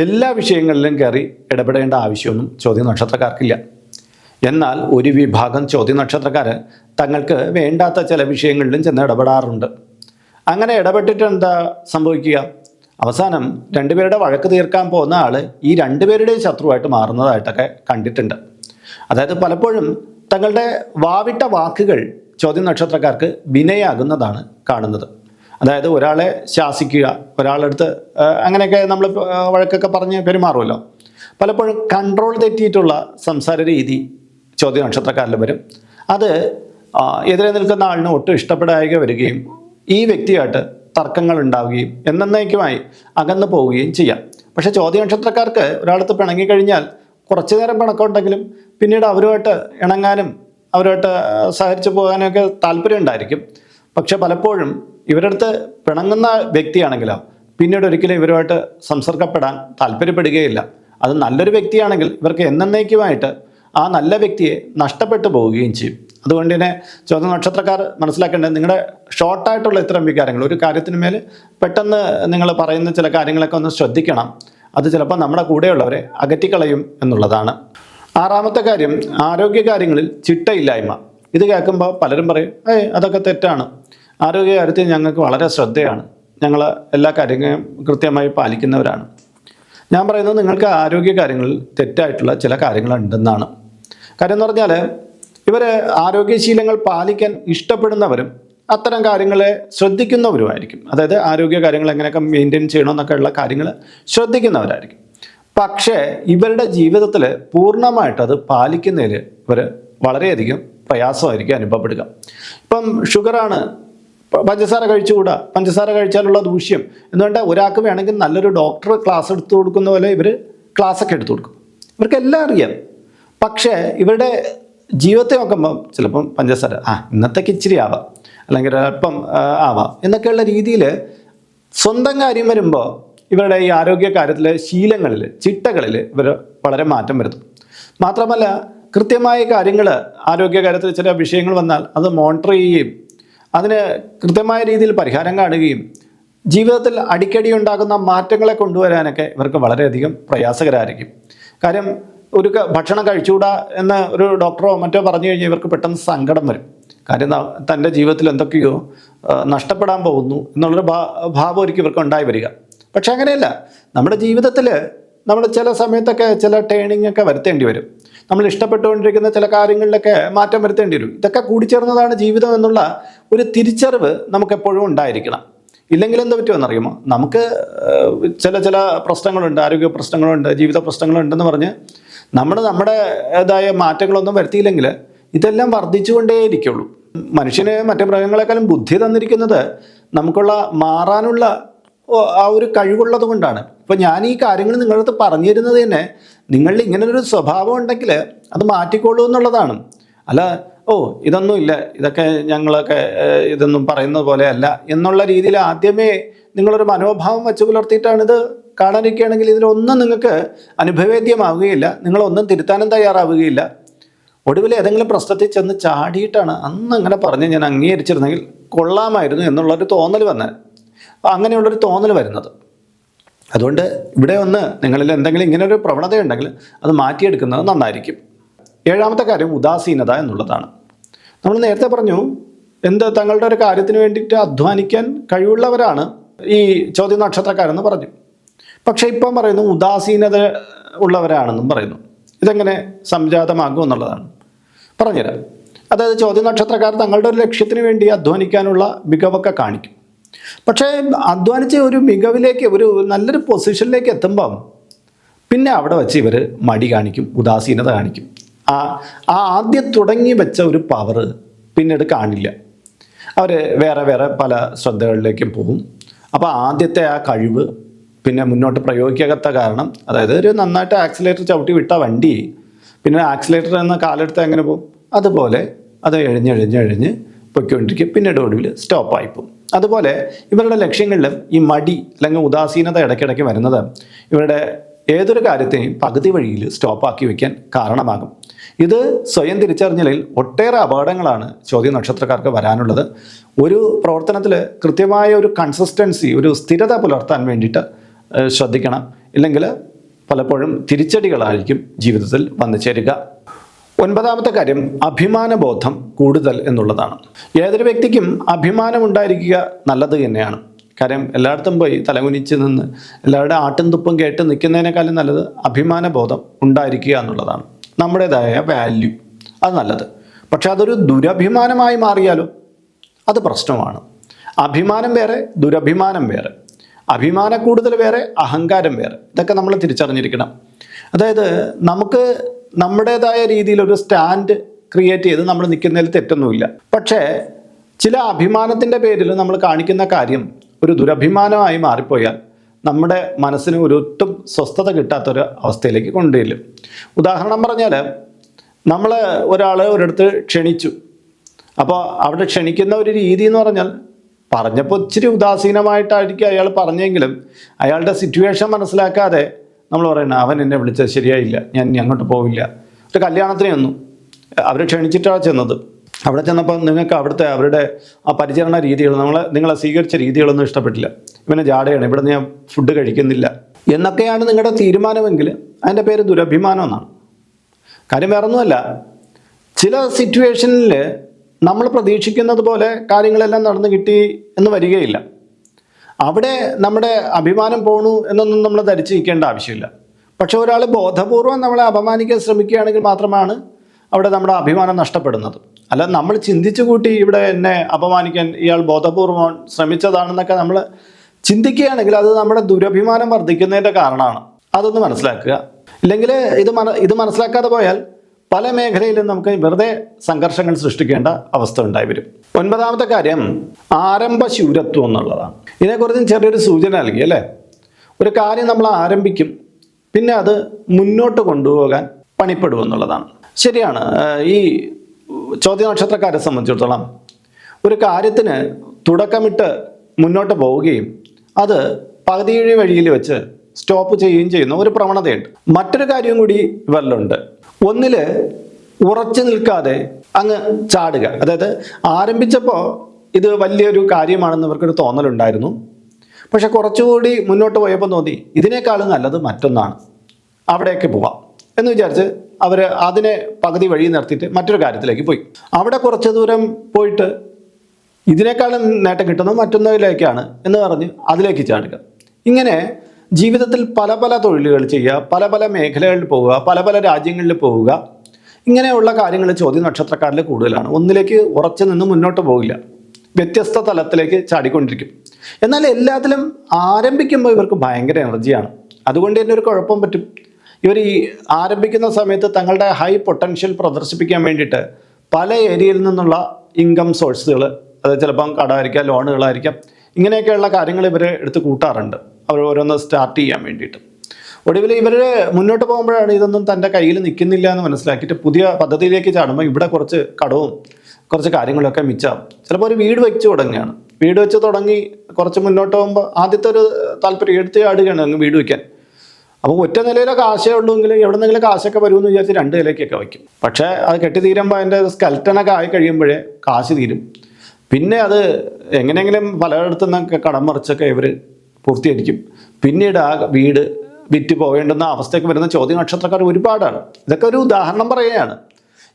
എല്ലാ വിഷയങ്ങളിലും കയറി ഇടപെടേണ്ട ആവശ്യമൊന്നും ചോദ്യ നക്ഷത്രക്കാർക്കില്ല എന്നാൽ ഒരു വിഭാഗം ചോദ്യ നക്ഷത്രക്കാർ തങ്ങൾക്ക് വേണ്ടാത്ത ചില വിഷയങ്ങളിലും ചെന്ന് ഇടപെടാറുണ്ട്. അങ്ങനെ ഇടപെട്ടിട്ട് എന്താ സംഭവിക്കുക? അവസാനം രണ്ടുപേരുടെ വഴക്ക് തീർക്കാൻ പോകുന്ന ആൾ ഈ രണ്ടുപേരുടെയും ശത്രുവായിട്ട് മാറുന്നതായിട്ടൊക്കെ കണ്ടിട്ടുണ്ട്. അതായത് പലപ്പോഴും തങ്ങളുടെ വാവിട്ട വാക്കുകൾ ചോദ്യ നക്ഷത്രക്കാർക്ക് വിനയാകുന്നതാണ് കാണുന്നത്. അതായത് ഒരാളെ ശാസിക്കുക ഒരാളെടുത്ത് അങ്ങനെയൊക്കെ നമ്മൾ വഴക്കൊക്കെ പറഞ്ഞ് പെരുമാറുമല്ലോ. പലപ്പോഴും കൺട്രോൾ തെറ്റിയിട്ടുള്ള സംസാര രീതി ചോദ്യ നക്ഷത്രക്കാരിൽ വരും. അത് എതിരെ നിൽക്കുന്ന ആളിന് ഒട്ടും ഇഷ്ടപ്പെടാതെ വരികയും ഈ വ്യക്തിയായിട്ട് തർക്കങ്ങൾ ഉണ്ടാവുകയും എന്നേക്കുമായി അകന്നു പോവുകയും ചെയ്യാം. പക്ഷേ ചോദ്യ നക്ഷത്രക്കാർക്ക് ഒരാളത്ത് പിണങ്ങി കഴിഞ്ഞാൽ കുറച്ചു നേരം പിണക്കമുണ്ടെങ്കിലും പിന്നീട് അവരുമായിട്ട് ഇണങ്ങാനും അവരുമായിട്ട് സഹകരിച്ചു പോകാനൊക്കെ താല്പര്യം ഉണ്ടായിരിക്കും. പക്ഷെ പലപ്പോഴും ഇവരുടെ അടുത്ത് പിണങ്ങുന്ന വ്യക്തിയാണെങ്കിലോ പിന്നീട് ഒരിക്കലും ഇവരുമായിട്ട് സംസർഗപ്പെടാൻ താല്പര്യപ്പെടുകയില്ല. അത് നല്ലൊരു വ്യക്തിയാണെങ്കിൽ ഇവർക്ക് എന്നേക്കുമായിട്ട് ആ നല്ല വ്യക്തിയെ നഷ്ടപ്പെട്ടു പോവുകയും ചെയ്യും. അതുകൊണ്ട് തന്നെ ചോദ്യ നക്ഷത്രക്കാർ മനസ്സിലാക്കേണ്ടത് നിങ്ങളുടെ ഷോർട്ടായിട്ടുള്ള ഇത്തരം വികാരങ്ങൾ ഒരു കാര്യത്തിന് മേൽ പെട്ടെന്ന് നിങ്ങൾ പറയുന്ന ചില കാര്യങ്ങളൊക്കെ ഒന്ന് ശ്രദ്ധിക്കണം. അത് ചിലപ്പോൾ നമ്മുടെ കൂടെയുള്ളവരെ അകറ്റിക്കളയും എന്നുള്ളതാണ്. ആറാമത്തെ കാര്യം ആരോഗ്യ കാര്യങ്ങളിൽ ചിട്ടയില്ലായ്മ. ഇത് കേൾക്കുമ്പോൾ പലരും പറയും ഏയ് അതൊക്കെ തെറ്റാണ്. ആരോഗ്യ കാര്യത്തിൽ ഞങ്ങൾക്ക് വളരെ ശ്രദ്ധയാണ്. ഞങ്ങൾ എല്ലാ കാര്യങ്ങളും കൃത്യമായി പാലിക്കുന്നവരാണ്. ഞാൻ പറയുന്നത് നിങ്ങൾക്ക് ആരോഗ്യ കാര്യങ്ങളിൽ തെറ്റായിട്ടുള്ള ചില കാര്യങ്ങളുണ്ടെന്നാണ്. കാര്യം എന്ന് പറഞ്ഞാൽ ഇവർ ആരോഗ്യശീലങ്ങൾ പാലിക്കാൻ ഇഷ്ടപ്പെടുന്നവരും അത്തരം കാര്യങ്ങളെ ശ്രദ്ധിക്കുന്നവരുമായിരിക്കും. അതായത് ആരോഗ്യ കാര്യങ്ങൾ എങ്ങനെയൊക്കെ മെയിന്റെയിൻ ചെയ്യണമെന്നൊക്കെ ഉള്ള കാര്യങ്ങൾ ശ്രദ്ധിക്കുന്നവരായിരിക്കും. പക്ഷേ ഇവരുടെ ജീവിതത്തിൽ പൂർണമായിട്ട് അത് പാലിക്കുന്നതിൽ ഇവർ വളരെയധികം പ്രയാസമായിരിക്കും അനുഭവപ്പെടുക. ഇപ്പം ഷുഗറാണ് പഞ്ചസാര കഴിച്ചുകൂടാ? പഞ്ചസാര കഴിച്ചാലുള്ള ദൂഷ്യം. എന്നുകൊണ്ട് ഒരാൾക്ക് വേണമെങ്കിൽ നല്ലൊരു ഡോക്ടർ ക്ലാസ് എടുത്തു കൊടുക്കുന്ന പോലെ ഇവർ ക്ലാസ്സൊക്കെ എടുത്തു കൊടുക്കും. ഇവർക്ക് എല്ലാം അറിയാം. പക്ഷേ ഇവരുടെ ജീവിതത്തെ നോക്കുമ്പം ചിലപ്പം പഞ്ചസാര ആ ഇന്നത്തേക്ക് ഇച്ചിരി ആവാം. അല്ലെങ്കിൽ അല്പം ആവാം. എന്നൊക്കെയുള്ള രീതിയിൽ സ്വന്തം കാര്യം വരുമ്പോൾ ഇവരുടെ ഈ ആരോഗ്യ കാര്യത്തിലെ ശീലങ്ങളിൽ ചിട്ടകളിൽ ഇവർ വളരെ മാറ്റം വരുത്തും. മാത്രമല്ല കൃത്യമായ കാര്യങ്ങൾ ആരോഗ്യ കാര്യത്തിൽ ചില വിഷയങ്ങൾ വന്നാൽ അത് മോണിറ്റർ ചെയ്യുകയും അതിന് കൃത്യമായ രീതിയിൽ പരിഹാരം കാണുകയും ജീവിതത്തിൽ അടിക്കടി ഉണ്ടാകുന്ന മാറ്റങ്ങളെ കൊണ്ടുവരാനൊക്കെ ഇവർക്ക് വളരെയധികം പ്രയാസകരായിരിക്കും. കാര്യം ഒരു ഭക്ഷണം കഴിച്ചുകൂടാ എന്ന് ഒരു ഡോക്ടറോ മറ്റോ പറഞ്ഞു കഴിഞ്ഞാൽ ഇവർക്ക് പെട്ടെന്ന് സങ്കടം വരും. കാര്യം തന്റെ ജീവിതത്തിൽ എന്തൊക്കെയോ നഷ്ടപ്പെടാൻ പോകുന്നു എന്നുള്ളൊരു ഭാ ഒരിക്കലും ഇവർക്ക് ഉണ്ടായി വരിക. പക്ഷെ അങ്ങനെയല്ല. നമ്മുടെ ജീവിതത്തിൽ നമ്മൾ ചില സമയത്തൊക്കെ ചില ടേണിംഗ് ഒക്കെ വരുത്തേണ്ടി വരും. നമ്മൾ ഇഷ്ടപ്പെട്ടുകൊണ്ടിരിക്കുന്ന ചില കാര്യങ്ങളിലൊക്കെ മാറ്റം വരുത്തേണ്ടി വരും. ഇതൊക്കെ കൂടിച്ചേർന്നതാണ് ജീവിതം എന്നുള്ള ഒരു തിരിച്ചറിവ് നമുക്ക് എപ്പോഴും ഉണ്ടായിരിക്കണം. ഇല്ലെങ്കിൽ എന്ത് പറ്റുമെന്നറിയുമോ നമുക്ക് ചില ചില പ്രശ്നങ്ങളുണ്ട് ആരോഗ്യ പ്രശ്നങ്ങളുണ്ട് ജീവിത പ്രശ്നങ്ങളുണ്ടെന്ന് പറഞ്ഞ് നമ്മൾ നമ്മുടേതായ മാറ്റങ്ങളൊന്നും വരുത്തിയില്ലെങ്കിൽ ഇതെല്ലാം വർദ്ധിച്ചുകൊണ്ടേയിരിക്കുള്ളൂ. മനുഷ്യന് മറ്റു മൃഗങ്ങളെക്കാളും ബുദ്ധി തന്നിരിക്കുന്നത് നമുക്കുള്ള മാറാനുള്ള ആ ഒരു കഴിവുള്ളത് കൊണ്ടാണ്. ഇപ്പം ഞാൻ ഈ കാര്യങ്ങൾ നിങ്ങളുടെ അടുത്ത് പറഞ്ഞു തരുന്നത് തന്നെ നിങ്ങളിൽ ഇങ്ങനൊരു സ്വഭാവം ഉണ്ടെങ്കിൽ അത് മാറ്റിക്കോളൂ എന്നുള്ളതാണ്. അല്ല ഓ ഇതൊന്നും ഇല്ല ഇതൊക്കെ ഞങ്ങളൊക്കെ ഇതൊന്നും പറയുന്നത് പോലെയല്ല എന്നുള്ള രീതിയിൽ ആദ്യമേ നിങ്ങളൊരു മനോഭാവം വെച്ച് പുലർത്തിയിട്ടാണ് ഇത് കാണാനിരിക്കുകയാണെങ്കിൽ ഇതിലൊന്നും നിങ്ങൾക്ക് അനുഭവേദ്യമാവുകയില്ല നിങ്ങളൊന്നും തിരുത്താനും തയ്യാറാവുകയില്ല. ഒടുവിൽ ഏതെങ്കിലും പ്രശ്നത്തിൽ ചെന്ന് ചാടിയിട്ടാണ് അന്ന് അങ്ങനെ പറഞ്ഞ് ഞാൻ അംഗീകരിച്ചിരുന്നെങ്കിൽ കൊള്ളാമായിരുന്നു എന്നുള്ളൊരു തോന്നൽ വന്നത് അങ്ങനെയുള്ളൊരു തോന്നൽ വരുന്നത്. അതുകൊണ്ട് ഇവിടെ ഒന്ന് നിങ്ങളിൽ എന്തെങ്കിലും ഇങ്ങനൊരു പ്രവണതയുണ്ടെങ്കിൽ അത് മാറ്റിയെടുക്കുന്നത് നന്നായിരിക്കും. ഏഴാമത്തെ കാര്യം ഉദാസീനത എന്നുള്ളതാണ്. നമ്മൾ നേരത്തെ പറഞ്ഞു എന്ത് തങ്ങളുടെ ഒരു കാര്യത്തിന് വേണ്ടിയിട്ട് അധ്വാനിക്കാൻ കഴിവുള്ളവരാണ് ഈ ചോദ്യ നക്ഷത്രക്കാരെന്ന് പറഞ്ഞു. പക്ഷേ ഇപ്പം പറയുന്നു ഉദാസീനത ഉള്ളവരാണെന്നും പറയുന്നു. ഇതെങ്ങനെ സംജാതമാകും എന്നുള്ളതാണ്. പറഞ്ഞുതരാം. അതായത് ചോദ്യ നക്ഷത്രക്കാർ തങ്ങളുടെ ഒരു ലക്ഷ്യത്തിന് വേണ്ടി അധ്വാനിക്കാനുള്ള മികവൊക്കെ കാണിക്കും. പക്ഷേ അധ്വാനിച്ച് ഒരു മികവിലേക്ക് ഒരു നല്ലൊരു പൊസിഷനിലേക്ക് എത്തുമ്പം പിന്നെ അവിടെ വെച്ച് ഇവർ മടി കാണിക്കും ഉദാസീനത കാണിക്കും. ആ ആ ആദ്യം തുടങ്ങി വെച്ച ഒരു പവർ പിന്നീട് കാണില്ല. അവർ വേറെ വേറെ പല ശ്രദ്ധകളിലേക്കും പോകും. അപ്പോൾ ആദ്യത്തെ ആ കഴിവ് പിന്നെ മുന്നോട്ട് പ്രയോഗിക്കാത്ത കാരണം അതായത് ഒരു നന്നായിട്ട് ആക്സിലേറ്റർ ചവിട്ടി വിട്ട വണ്ടി പിന്നെ ആക്സിലേറ്റർ എന്ന കാലെടുത്ത് എങ്ങനെ പോകും? അതുപോലെ അത് എഴിഞ്ഞെഴിഞ്ഞെഴിഞ്ഞ് പൊയ്ക്കൊണ്ടിരിക്കും. പിന്നീട് ഒടുവിൽ സ്റ്റോപ്പായി പോകും. അതുപോലെ ഇവരുടെ ലക്ഷ്യങ്ങളിലും ഈ മടി അല്ലെങ്കിൽ ഉദാസീനത ഇടയ്ക്കിടയ്ക്ക് വരുന്നത് ഇവരുടെ ഏതൊരു കാര്യത്തെയും പകുതി വഴിയിൽ സ്റ്റോപ്പാക്കി വയ്ക്കാൻ കാരണമാകും. ഇത് സ്വയം തിരിച്ചറിഞ്ഞതിൽ ഒട്ടേറെ അപകടങ്ങളാണ് ചോദ്യ നക്ഷത്രക്കാർക്ക് വരാനുള്ളത്. ഒരു പ്രവർത്തനത്തിൽ കൃത്യമായ ഒരു കൺസിസ്റ്റൻസി ഒരു സ്ഥിരത പുലർത്താൻ വേണ്ടിയിട്ട് ശ്രദ്ധിക്കണം. ഇല്ലെങ്കിൽ പലപ്പോഴും തിരിച്ചടികളായിരിക്കും ജീവിതത്തിൽ വന്നു ചേരുക. ഒൻപതാമത്തെ കാര്യം അഭിമാനബോധം കൂടുതൽ എന്നുള്ളതാണ്. ഏതൊരു വ്യക്തിക്കും അഭിമാനം ഉണ്ടായിരിക്കുക നല്ലത് തന്നെയാണ്. കാര്യം എല്ലായിടത്തും പോയി തലകുനിച്ച് നിന്ന് എല്ലാവരുടെ ആട്ടും തുപ്പും കേട്ട് നിൽക്കുന്നതിനേക്കാളും നല്ലത് അഭിമാനബോധം ഉണ്ടായിരിക്കുക എന്നുള്ളതാണ്. നമ്മുടേതായ വാല്യൂ അത് നല്ലത്. പക്ഷെ അതൊരു ദുരഭിമാനമായി മാറിയാലോ? അത് പ്രശ്നമാണ്. അഭിമാനം വേറെ ദുരഭിമാനം വേറെ. അഭിമാന കൂടുതൽ വേറെ അഹങ്കാരം വേറെ. ഇതൊക്കെ നമ്മൾ തിരിച്ചറിഞ്ഞിരിക്കണം. അതായത് നമുക്ക് നമ്മുടേതായ രീതിയിൽ ഒരു സ്റ്റാൻഡ് ക്രിയേറ്റ് ചെയ്ത് നമ്മൾ നിൽക്കുന്നതിൽ തെറ്റൊന്നുമില്ല. പക്ഷേ ചില അഭിമാനത്തിന്റെ പേരിൽ നമ്മൾ കാണിക്കുന്ന കാര്യം ഒരു ദുരഭിമാനമായി മാറിപ്പോയാൽ നമ്മുടെ മനസ്സിന് ഒരു ഒട്ടും സ്വസ്ഥത കിട്ടാത്തൊരു അവസ്ഥയിലേക്ക് കൊണ്ടുവരും ഉദാഹരണം പറഞ്ഞാൽ നമ്മൾ ഒരാൾ ഒരിടത്ത് ക്ഷണിച്ചു. അപ്പോൾ അവിടെ ക്ഷണിക്കുന്ന ഒരു രീതി എന്ന് പറഞ്ഞാൽ പറഞ്ഞപ്പോൾ ഇച്ചിരി ഉദാസീനമായിട്ടായിരിക്കും അയാൾ പറഞ്ഞെങ്കിലും അയാളുടെ സിറ്റുവേഷൻ മനസ്സിലാക്കാതെ നമ്മൾ പറയുന്നത് അവൻ എന്നെ വിളിച്ചത് ശരിയായില്ല. ഞാൻ ഇനി അങ്ങോട്ട് പോവില്ല. ഒരു കല്യാണത്തിന് ചെന്നു അവർ ക്ഷണിച്ചിട്ടാണ് ചെന്നത്. അവിടെ ചെന്നപ്പോൾ നിങ്ങൾക്ക് അവിടുത്തെ അവരുടെ ആ പരിചരണ രീതികൾ നമ്മളെ നിങ്ങളെ സ്വീകരിച്ച രീതികളൊന്നും ഇഷ്ടപ്പെട്ടില്ല. ഇവനെ ജാടയാണ്. ഇവിടെ ഞാൻ ഫുഡ് കഴിക്കുന്നില്ല. എന്നൊക്കെയാണ് നിങ്ങളുടെ തീരുമാനമെങ്കിൽ അതിന്റെ പേര് ദുരഭിമാനം എന്നാണ്. കാര്യം വേറൊന്നുമല്ല. ചില സിറ്റുവേഷനിൽ നമ്മൾ പ്രതീക്ഷിക്കുന്നത് പോലെ കാര്യങ്ങളെല്ലാം നടന്നു കിട്ടി എന്ന് വരികയില്ല. അവിടെ നമ്മുടെ അഭിമാനം പോണു എന്നൊന്നും നമ്മൾ ധരിച്ചു നിൽക്കേണ്ട ആവശ്യമില്ല. പക്ഷെ ഒരാൾ ബോധപൂർവം നമ്മളെ അപമാനിക്കാൻ ശ്രമിക്കുകയാണെങ്കിൽ മാത്രമാണ് അവിടെ നമ്മുടെ അഭിമാനം നഷ്ടപ്പെടുന്നത്. അല്ല നമ്മൾ ചിന്തിച്ചു കൂട്ടി ഇവിടെ എന്നെ അപമാനിക്കാൻ ഇയാൾ ബോധപൂർവം ശ്രമിച്ചതാണെന്നൊക്കെ നമ്മൾ ചിന്തിക്കുകയാണെങ്കിൽ അത് നമ്മുടെ ദുരഭിമാനം വർദ്ധിക്കുന്നതിന്റെ കാരണമാണ്. അതൊന്ന് മനസ്സിലാക്കുക. ഇല്ലെങ്കിൽ ഇത് മന ഇത് മനസ്സിലാക്കാതെ പോയാൽ പല മേഖലയിലും നമുക്ക് വെറുതെ സംഘർഷങ്ങൾ സൃഷ്ടിക്കേണ്ട അവസ്ഥ ഉണ്ടായി വരും. ഒൻപതാമത്തെ കാര്യം ആരംഭ ആരംഭശൂരത്വം എന്നുള്ളതാണ്. ഇതിനെക്കുറിച്ച് ചെറിയൊരു സൂചന നൽകി അല്ലേ? ഒരു കാര്യം നമ്മൾ ആരംഭിക്കും പിന്നെ അത് മുന്നോട്ട് കൊണ്ടുപോകാൻ പണിപ്പെടും എന്നുള്ളതാണ്. ശരിയാണ് ഈ ചോദ്യ നക്ഷത്രക്കാരെ സംബന്ധിച്ചിടത്തോളം ഒരു കാര്യത്തിന് തുടക്കമിട്ട് മുന്നോട്ട് പോവുകയും അത് പകുതി വഴിയിൽ വെച്ച് സ്റ്റോപ്പ് ചെയ്യുകയും ചെയ്യുന്ന ഒരു പ്രവണതയുണ്ട്. മറ്റൊരു കാര്യം കൂടി ഇവരിലുണ്ട്. ഒന്നിൽ ഉറച്ചു നിൽക്കാതെ അങ്ങ് ചാടുക. അതായത് ആരംഭിച്ചപ്പോൾ ഇത് വലിയൊരു കാര്യമാണെന്ന് ഇവർക്കൊരു തോന്നലുണ്ടായിരുന്നു. പക്ഷെ കുറച്ചുകൂടി മുന്നോട്ട് പോയപ്പോൾ തോന്നി ഇതിനേക്കാളും നല്ലത് മറ്റൊന്നാണ്. അവിടേക്ക് പോവാം എന്ന് വിചാരിച്ച് അവർ അതിനെ പകുതി വഴി നിർത്തിയിട്ട് മറ്റൊരു കാര്യത്തിലേക്ക് പോയി. അവിടെ കുറച്ച് ദൂരം പോയിട്ട് ഇതിനേക്കാളും നേട്ടം കിട്ടുന്നത് മറ്റൊന്നിലേക്കാണ് എന്ന് പറഞ്ഞ് അതിലേക്ക് ചാടുക. ഇങ്ങനെ ജീവിതത്തിൽ പല പല തൊഴിലുകൾ ചെയ്യുക പല പല മേഖലകളിൽ പോവുക പല പല രാജ്യങ്ങളിൽ പോവുക. ഇങ്ങനെയുള്ള കാര്യങ്ങൾ ചോദ്യ നക്ഷത്രക്കാരിൽ കൂടുതലാണ്. ഒന്നിലേക്ക് ഉറച്ചു നിന്ന് മുന്നോട്ട് പോകില്ല. വ്യത്യസ്ത തലത്തിലേക്ക് ചാടിക്കൊണ്ടിരിക്കും. എന്നാൽ എല്ലാത്തിലും ആരംഭിക്കുമ്പോൾ ഇവർക്ക് ഭയങ്കര എനർജിയാണ്. അതുകൊണ്ട് തന്നെ ഒരു കുഴപ്പം പറ്റും. ഇവർ ഈ ആരംഭിക്കുന്ന സമയത്ത് തങ്ങളുടെ ഹൈ പൊട്ടൻഷ്യൽ പ്രദർശിപ്പിക്കാൻ വേണ്ടിയിട്ട് പല ഏരിയയിൽ നിന്നുള്ള ഇൻകം സോഴ്സുകൾ അത് ചിലപ്പം കടമായിരിക്കാം ലോണുകളായിരിക്കാം ഇങ്ങനെയൊക്കെയുള്ള കാര്യങ്ങൾ ഇവർ എടുത്ത് കൂട്ടാറുണ്ട്. അവർ ഓരോന്ന് സ്റ്റാർട്ട് ചെയ്യാൻ വേണ്ടിയിട്ട്. ഒടുവിൽ ഇവർ മുന്നോട്ട് പോകുമ്പോഴാണ് ഇതൊന്നും തന്റെ കയ്യിൽ നിൽക്കുന്നില്ല എന്ന് മനസ്സിലാക്കിയിട്ട് പുതിയ പദ്ധതിയിലേക്ക് ചാടുമ്പോൾ ഇവിടെ കുറച്ച് കടവും കുറച്ച് കാര്യങ്ങളൊക്കെ മിച്ചാവും ചിലപ്പോൾ ഒരു വീട് വെച്ച് തുടങ്ങുകയാണ്. വീട് വെച്ച് തുടങ്ങി കുറച്ച് മുന്നോട്ട് പോകുമ്പോൾ ആദ്യത്തെ ഒരു താല്പര്യം എടുത്ത് ചാടുകയാണ് അങ്ങ് വീട് വയ്ക്കാൻ. അപ്പോൾ ഒറ്റ നിലയിലെ കാശേ ഉള്ളൂവെങ്കിൽ എവിടെന്നെങ്കിലും കാശൊക്കെ വരുമെന്ന് വിചാരിച്ച് രണ്ട് നിലയ്ക്കൊക്കെ വയ്ക്കും. പക്ഷേ അത് കെട്ടി തീരുമ്പോൾ അതിന്റെ സ്കെൽറ്റനൊക്കെ ആയി കഴിയുമ്പോഴേ കാശ് തീരും. പിന്നെ അത് എങ്ങനെയെങ്കിലും പലയിടത്തു നിന്നൊക്കെ കടം മറിച്ചൊക്കെ ഇവർ പൂർത്തീകരിക്കും പിന്നീട് ആ വീട് വിറ്റ് പോകേണ്ടുന്ന അവസ്ഥയ്ക്ക് വരുന്ന ചോദ്യ നക്ഷത്രക്കാർ ഒരുപാടാണ്. ഇതൊക്കെ ഒരു ഉദാഹരണം പറയുകയാണ്.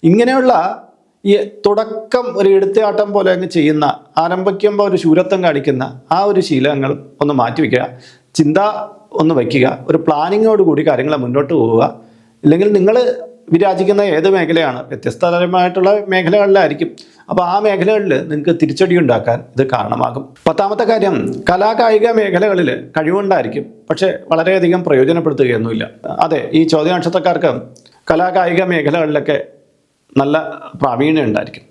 ഇങ്ങനെയുള്ള ഈ തുടക്കം ഒരു എടുത്തയാട്ടം പോലെ അങ്ങ് ചെയ്യുന്ന ആരംഭിക്കുമ്പോൾ ഒരു ശൂരത്വം കാണിക്കുന്ന ആ ഒരു ശീലങ്ങൾ ഒന്ന് മാറ്റിവെക്കുക. ചിന്ത ഒന്ന് വയ്ക്കുക. ഒരു പ്ലാനിങ്ങോട് കൂടി കാര്യങ്ങളെ മുന്നോട്ട് പോവുക. ഇല്ലെങ്കിൽ നിങ്ങൾ വിരാജിക്കുന്ന ഏത് മേഖലയാണ്? വ്യത്യസ്തതരമായിട്ടുള്ള മേഖലകളിലായിരിക്കും. അപ്പോൾ ആ മേഖലകളിൽ നിങ്ങൾക്ക് തിരിച്ചടി ഉണ്ടാക്കാൻ ഇത് കാരണമാകും. പത്താമത്തെ കാര്യം കലാകായിക മേഖലകളിൽ കഴിവുണ്ടായിരിക്കും. പക്ഷേ വളരെയധികം പ്രയോജനപ്പെടുത്തുകയൊന്നുമില്ല. അതെ ഈ ചോദ്യ നക്ഷത്രക്കാർക്ക് കലാകായിക മേഖലകളിലൊക്കെ നല്ല പ്രാവീണ്യം ഉണ്ടായിരിക്കും.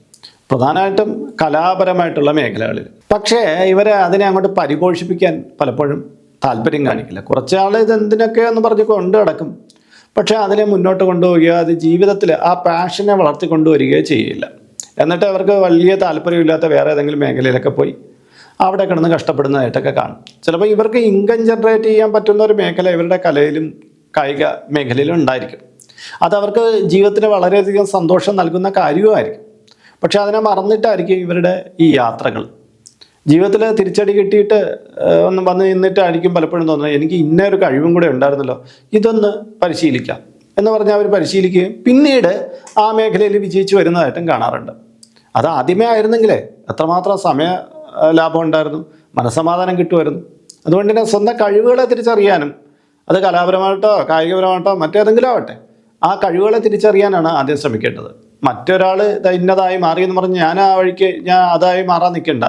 പ്രധാനമായിട്ടും കലാപരമായിട്ടുള്ള മേഖലകളിൽ പക്ഷേ ഇവരെ അതിനെ അങ്ങോട്ട് പരിപോഷിപ്പിക്കാൻ പലപ്പോഴും താല്പര്യം കാണിക്കില്ല. കുറച്ചാൾ ഇത് എന്തിനൊക്കെ എന്ന് പറഞ്ഞ് കൊണ്ട് കിടക്കും പക്ഷേ അതിനെ മുന്നോട്ട് കൊണ്ടുപോവുകയോ അത് ജീവിതത്തിൽ ആ പാഷനെ വളർത്തിക്കൊണ്ടുവരികയോ ചെയ്യില്ല. എന്നിട്ട് അവർക്ക് വലിയ താല്പര്യമില്ലാത്ത വേറെ ഏതെങ്കിലും മേഖലയിലൊക്കെ പോയി അവിടെ കിടന്ന് കഷ്ടപ്പെടുന്നതായിട്ടൊക്കെ കാണും. ചിലപ്പോൾ ഇവർക്ക് ഇൻകം ജനറേറ്റ് ചെയ്യാൻ പറ്റുന്ന ഒരു മേഖല ഇവരുടെ കലയിലും കായിക മേഖലയിലും ഉണ്ടായിരിക്കും. അത് അതവർക്ക് ജീവിതത്തിന് വളരെയധികം സന്തോഷം നൽകുന്ന കാര്യവുമായിരിക്കും. പക്ഷെ അതിനെ മറന്നിട്ടായിരിക്കും ഇവരുടെ ഈ യാത്രകൾ. ജീവിതത്തിൽ തിരിച്ചടി കിട്ടിയിട്ട് ഒന്ന് വന്ന് നിന്നിട്ടായിരിക്കും പലപ്പോഴും തോന്നുന്നത്. എനിക്ക് ഇന്ന ഒരു കഴിവും കൂടെ ഉണ്ടായിരുന്നല്ലോ. ഇതൊന്ന് പരിശീലിക്കാം എന്ന് പറഞ്ഞാൽ അവർ പരിശീലിക്കുകയും പിന്നീട് ആ മേഖലയിൽ വിജയിച്ചു വരുന്നതായിട്ടും കാണാറുണ്ട്. അത് ആദ്യമേ ആയിരുന്നെങ്കിലേ എത്രമാത്രം സമയ ലാഭം ഉണ്ടായിരുന്നു മനസ്സമാധാനം കിട്ടുമായിരുന്നു. അതുകൊണ്ട് തന്നെ സ്വന്തം കഴിവുകളെ തിരിച്ചറിയാനും അത് കലാപരമായിട്ടോ കായികപരമായിട്ടോ മറ്റേതെങ്കിലും ആവട്ടെ ആ കഴിവുകളെ തിരിച്ചറിയാനാണ് ആദ്യം ശ്രമിക്കേണ്ടത്. മറ്റൊരാൾ ഇന്നതായി മാറി എന്ന് പറഞ്ഞ് ഞാൻ ആ വഴിക്ക് ഞാൻ അതായി മാറാൻ നിൽക്കണ്ട.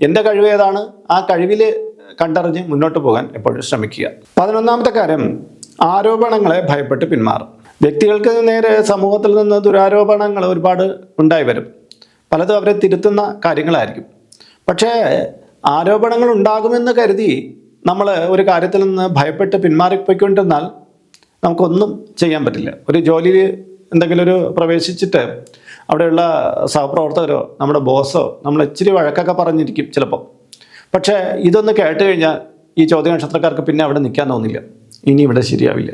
എന്റെ കഴിവ് ഏതാണ്? ആ കഴിവിൽ കണ്ടറിഞ്ഞ് മുന്നോട്ട് പോകാൻ എപ്പോഴും ശ്രമിക്കുക. പതിനൊന്നാമത്തെ കാര്യം ആരോപണങ്ങളെ ഭയപ്പെട്ട് പിന്മാറും. വ്യക്തികൾക്ക് നേരെ സമൂഹത്തിൽ നിന്ന് ദുരാരോപണങ്ങൾ ഒരുപാട് ഉണ്ടായി വരും. പലതും അവരെ തിരുത്തുന്ന കാര്യങ്ങളായിരിക്കും. പക്ഷേ ആരോപണങ്ങൾ ഉണ്ടാകുമെന്ന് കരുതി നമ്മൾ ഒരു കാര്യത്തിൽ നിന്ന് ഭയപ്പെട്ട് പിന്മാറിപ്പോയിക്കൊണ്ടിരുന്നാൽ നമുക്കൊന്നും ചെയ്യാൻ പറ്റില്ല. ഒരു ജോലിയിൽ എന്തെങ്കിലും ഒരു പ്രവേശിച്ചിട്ട് അവിടെയുള്ള സഹപ്രവർത്തകരോ നമ്മുടെ ബോസോ നമ്മൾ ഇച്ചിരി വഴക്കൊക്കെ പറഞ്ഞിരിക്കും ചിലപ്പോൾ പക്ഷേ ഇതൊന്ന് കേട്ട് കഴിഞ്ഞാൽ ഈ ചോദ്യ നക്ഷത്രക്കാർക്ക് പിന്നെ അവിടെ നിൽക്കാൻ തോന്നില്ല. ഇനി ഇവിടെ ശരിയാവില്ല.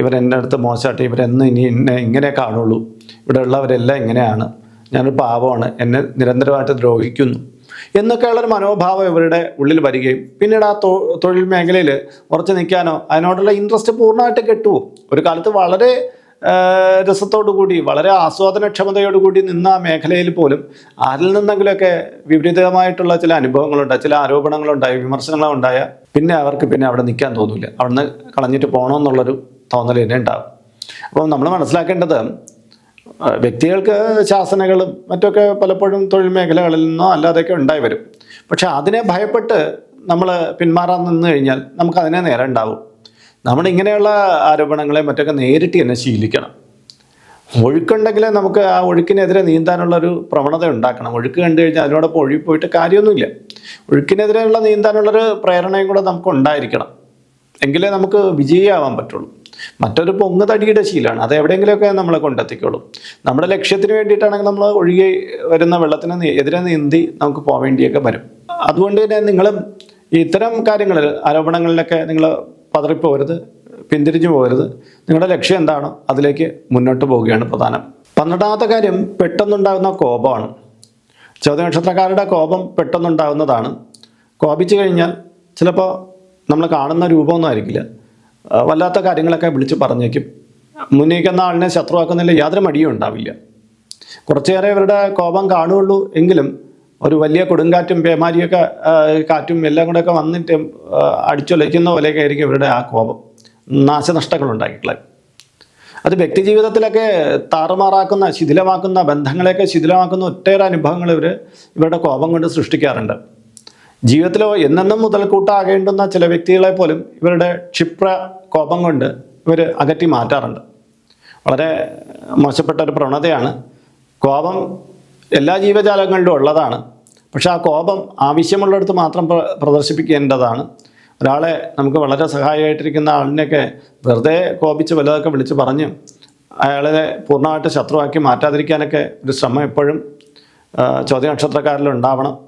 ഇവർ അടുത്ത് മോശമായിട്ട് ഇവരെന്ന് ഇനി എന്നെ ഇങ്ങനെ കാണുള്ളൂ ഇവിടെ ഉള്ളവരെല്ലാം ഇങ്ങനെയാണ്. ഞാനൊരു പാവമാണ്. എന്നെ നിരന്തരമായിട്ട് ദ്രോഹിക്കുന്നു. എന്നൊക്കെയുള്ളൊരു മനോഭാവം ഇവരുടെ ഉള്ളിൽ വരികയും പിന്നീട് ആ തൊഴിൽ മേഖലയിൽ ഉറച്ചു നിൽക്കാനോ അതിനോടുള്ള ഇൻട്രസ്റ്റ് പൂർണമായിട്ട് കെട്ടുപോകും ഒരു കാലത്ത് വളരെ ആ, രസത്തോടു കൂടി വളരെ ആസ്വാദനക്ഷമതയോടു കൂടി നിന്ന ആ മേഖലയിൽ പോലും ആരിൽ നിന്നെങ്കിലുമൊക്കെ വിപരീതമായിട്ടുള്ള ചില അനുഭവങ്ങളുണ്ടായി ചില ആരോപണങ്ങളുണ്ടായി വിമർശനങ്ങളുണ്ടായ പിന്നെ അവർക്ക് പിന്നെ അവിടെ നിൽക്കാൻ തോന്നില്ല അവിടുന്ന് കളഞ്ഞിട്ട് പോകണമെന്നുള്ളൊരു തോന്നൽ തന്നെ ഉണ്ടാകും അപ്പോൾ നമ്മൾ മനസ്സിലാക്കേണ്ടത് വ്യക്തികൾക്ക് ശാസനകളും മറ്റൊക്കെ പലപ്പോഴും തൊഴിൽ മേഖലകളിൽ നിന്നോ അല്ലാതെയൊക്കെ ഉണ്ടായി വരും. പക്ഷെ അതിനെ ഭയപ്പെട്ട് നമ്മൾ പിന്മാറാൻ നിന്ന് കഴിഞ്ഞാൽ നമുക്ക് അതിനെ നേരെ ഉണ്ടാവും. നമ്മൾ ഇങ്ങനെയുള്ള ആരോപണങ്ങളെ മറ്റൊക്കെ നേരിട്ട് തന്നെ ശീലിക്കണം. ഒഴുക്കുണ്ടെങ്കിലേ നമുക്ക് ആ ഒഴുക്കിനെതിരെ നീന്താനുള്ള ഒരു പ്രവണത ഉണ്ടാക്കണം. ഒഴുക്ക് കണ്ടു കഴിഞ്ഞാൽ അതിനോടൊപ്പം ഒഴുകി പോയിട്ട് കാര്യമൊന്നുമില്ല. ഒഴുക്കിനെതിരെയുള്ള നീന്താനുള്ളൊരു പ്രേരണയും കൂടെ നമുക്ക് ഉണ്ടായിരിക്കണം. എങ്കിലേ നമുക്ക് വിജയിയാവാൻ പറ്റുള്ളൂ. മറ്റൊരു പൊങ്ങ് തടിയുടെ ശീലമാണ്. അത് എവിടെയെങ്കിലുമൊക്കെ നമ്മളെ കൊണ്ടെത്തിക്കുള്ളൂ നമ്മുടെ ലക്ഷ്യത്തിന് വേണ്ടിയിട്ടാണെങ്കിൽ നമ്മൾ ഒഴുകി വരുന്ന വെള്ളത്തിന് എതിരെ നീന്തി നമുക്ക് പോവേണ്ടിയൊക്കെ വരും. അതുകൊണ്ട് തന്നെ നിങ്ങളും ഇത്തരം കാര്യങ്ങളിൽ ആരോപണങ്ങളിലൊക്കെ നിങ്ങൾ പതറിപ്പോകരുത് പിന്തിരിഞ്ഞു പോകരുത്. നിങ്ങളുടെ ലക്ഷ്യം എന്താണ്? അതിലേക്ക് മുന്നോട്ട് പോവുകയാണ് പ്രധാനം. പന്ത്രണ്ടാമത്തെ കാര്യം പെട്ടെന്നുണ്ടാകുന്ന കോപമാണ്. ചോദ്യനക്ഷത്രക്കാരുടെ കോപം പെട്ടെന്നുണ്ടാകുന്നതാണ്. കോപിച്ചു കഴിഞ്ഞാൽ ചിലപ്പോൾ നമ്മൾ കാണുന്ന രൂപമൊന്നും ആയിരിക്കില്ല. വല്ലാത്ത കാര്യങ്ങളൊക്കെ വിളിച്ച് പറഞ്ഞേക്കും. മുന്നേക്കുന്ന ആളിനെ ശത്രുവാക്കുന്നതിൽ യാതൊരു മടിയും ഉണ്ടാവില്ല. കുറച്ചേറെ ഇവരുടെ കോപം കാണുകയുള്ളൂ എങ്കിലും ഒരു വലിയ കൊടുങ്കാറ്റും പേമാരിയൊക്കെ കാറ്റും എല്ലാം കൂടെയൊക്കെ വന്നിട്ട് ആ, അടിച്ചൊലയ്ക്കുന്ന പോലെയൊക്കെ ആയിരിക്കും ഇവരുടെ ആ കോപം. നാശനഷ്ടങ്ങൾ ഉണ്ടാക്കിയിട്ടുള്ളത് അത് വ്യക്തി ജീവിതത്തിലൊക്കെ താറുമാറാക്കുന്ന ശിഥിലമാക്കുന്ന ബന്ധങ്ങളെയൊക്കെ ശിഥിലമാക്കുന്ന ഒട്ടേറെ അനുഭവങ്ങൾ ഇവർ ഇവരുടെ കോപം കൊണ്ട് സൃഷ്ടിക്കാറുണ്ട്. ജീവിതത്തിലോ എന്നെന്നും മുതൽക്കൂട്ടാകേണ്ടുന്ന ചില വ്യക്തികളെ പോലും ഇവരുടെ ക്ഷിപ്ര കോപം കൊണ്ട് ഇവർ അകറ്റി മാറ്റാറുണ്ട്. വളരെ മോശപ്പെട്ട ഒരു പ്രവണതയാണ്. കോപം എല്ലാ ജീവജാലങ്ങളിലും ഉള്ളതാണ്. പക്ഷേ ആ കോപം ആവശ്യമുള്ളിടത്ത് മാത്രം പ്ര- പ്രദർശിപ്പിക്കേണ്ടതാണ്. ഒരാളെ നമുക്ക് വളരെ സഹായമായിട്ടിരിക്കുന്ന ആളിനെയൊക്കെ വെറുതെ കോപിച്ച് വല്ലതൊക്കെ വിളിച്ച് പറഞ്ഞ് അയാളെ പൂർണമായിട്ട് ശത്രുവാക്കി മാറ്റാതിരിക്കാനൊക്കെ ഒരു ശ്രമം എപ്പോഴും ചോദ്യ നക്ഷത്രക്കാരിൽ ഉണ്ടാവണം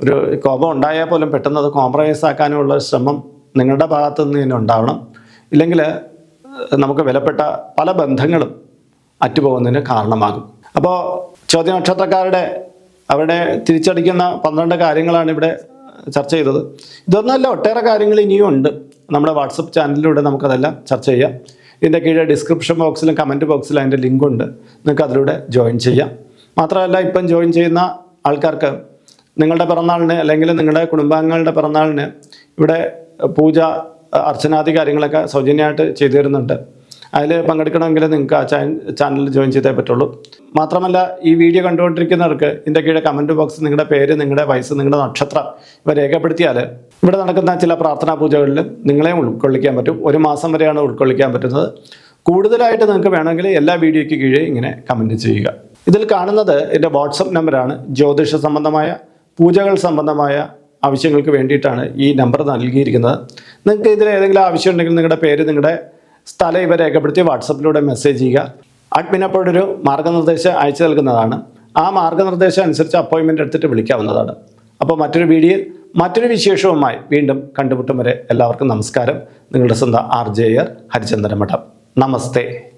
ഒരു കോപം ഉണ്ടായാൽ പോലും പെട്ടെന്ന് അത് കോംപ്രമൈസ് ആക്കാനുള്ള ശ്രമം നിങ്ങളുടെ ഭാഗത്തു നിന്ന് തന്നെ ഉണ്ടാവണം. ഇല്ലെങ്കിൽ നമുക്ക് വിലപ്പെട്ട പല ബന്ധങ്ങളും അറ്റുപോകുന്നതിന് കാരണമാകും. അപ്പോൾ ചോദ്യ നക്ഷത്രക്കാരുടെ അവരുടെ തിരിച്ചടിക്കുന്ന പന്ത്രണ്ട് കാര്യങ്ങളാണ് ഇവിടെ ചർച്ച ചെയ്തത്. ഇതൊന്നല്ല ഒട്ടേറെ കാര്യങ്ങൾ ഇനിയും ഉണ്ട്. നമ്മുടെ വാട്സപ്പ് ചാനലിലൂടെ നമുക്കതെല്ലാം ചർച്ച ചെയ്യാം. ഇതിന്റെ കീഴെ ഡിസ്ക്രിപ്ഷൻ ബോക്സിലും കമന്റ് ബോക്സിലും അതിന്റെ ലിങ്ക് ഉണ്ട് നിങ്ങൾക്ക് അതിലൂടെ ജോയിൻ ചെയ്യാം. മാത്രമല്ല ഇപ്പം ജോയിൻ ചെയ്യുന്ന ആൾക്കാർക്ക് നിങ്ങളുടെ പിറന്നാളിന് അല്ലെങ്കിൽ നിങ്ങളുടെ കുടുംബാംഗങ്ങളുടെ പിറന്നാളിന് ഇവിടെ പൂജ അർച്ചനാദി കാര്യങ്ങളൊക്കെ സൗജന്യമായിട്ട് ചെയ്തു തരുന്നുണ്ട്. അതിൽ പങ്കെടുക്കണമെങ്കിൽ നിങ്ങൾക്ക് ആ ചാനൽ ജോയിൻ ചെയ്തേ പറ്റുള്ളൂ. മാത്രമല്ല ഈ വീഡിയോ കണ്ടുകൊണ്ടിരിക്കുന്നവർക്ക് ഇതിന്റെ കീഴെ കമന്റ് ബോക്സ് നിങ്ങളുടെ പേര് നിങ്ങളുടെ വയസ്സ് നിങ്ങളുടെ നക്ഷത്രം ഇവ രേഖപ്പെടുത്തിയാൽ ഇവിടെ നടക്കുന്ന ചില പ്രാർത്ഥനാ പൂജകളിൽ നിങ്ങളെയും ഉൾക്കൊള്ളിക്കാൻ പറ്റും. ഒരു മാസം വരെയാണ് ഉൾക്കൊള്ളിക്കാൻ പറ്റുന്നത്. കൂടുതലായിട്ട് നിങ്ങൾക്ക് വേണമെങ്കിൽ എല്ലാ വീഡിയോയ്ക്ക് കീഴേ ഇങ്ങനെ കമന്റ് ചെയ്യുക. ഇതിൽ കാണുന്നത് എന്റെ വാട്സപ്പ് നമ്പറാണ് ജ്യോതിഷ സംബന്ധമായ പൂജകൾ സംബന്ധമായ ആവശ്യങ്ങൾക്ക് വേണ്ടിയിട്ടാണ് ഈ നമ്പർ നൽകിയിരിക്കുന്നത്. നിങ്ങൾക്ക് ഇതിൽ ഏതെങ്കിലും ആവശ്യം ഉണ്ടെങ്കിൽ നിങ്ങളുടെ പേര് നിങ്ങളുടെ സ്ഥലം ഇവ രേഖപ്പെടുത്തി വാട്സപ്പിലൂടെ മെസ്സേജ് ചെയ്യുക. അഡ്മിൻ അപ്പോഴൊരു മാർഗനിർദ്ദേശം അയച്ചു നൽകുന്നതാണ്. ആ മാർഗനിർദ്ദേശം അനുസരിച്ച് അപ്പോയിൻമെന്റ് എടുത്തിട്ട് വിളിക്കാവുന്നതാണ്. അപ്പോൾ മറ്റൊരു വീഡിയോ മറ്റൊരു വിശേഷവുമായി വീണ്ടും കണ്ടുമുട്ടും വരെ എല്ലാവർക്കും നമസ്കാരം. നിങ്ങളുടെ സ്വന്തം ആർ ജെ ആർ മഠം നമസ്തേ.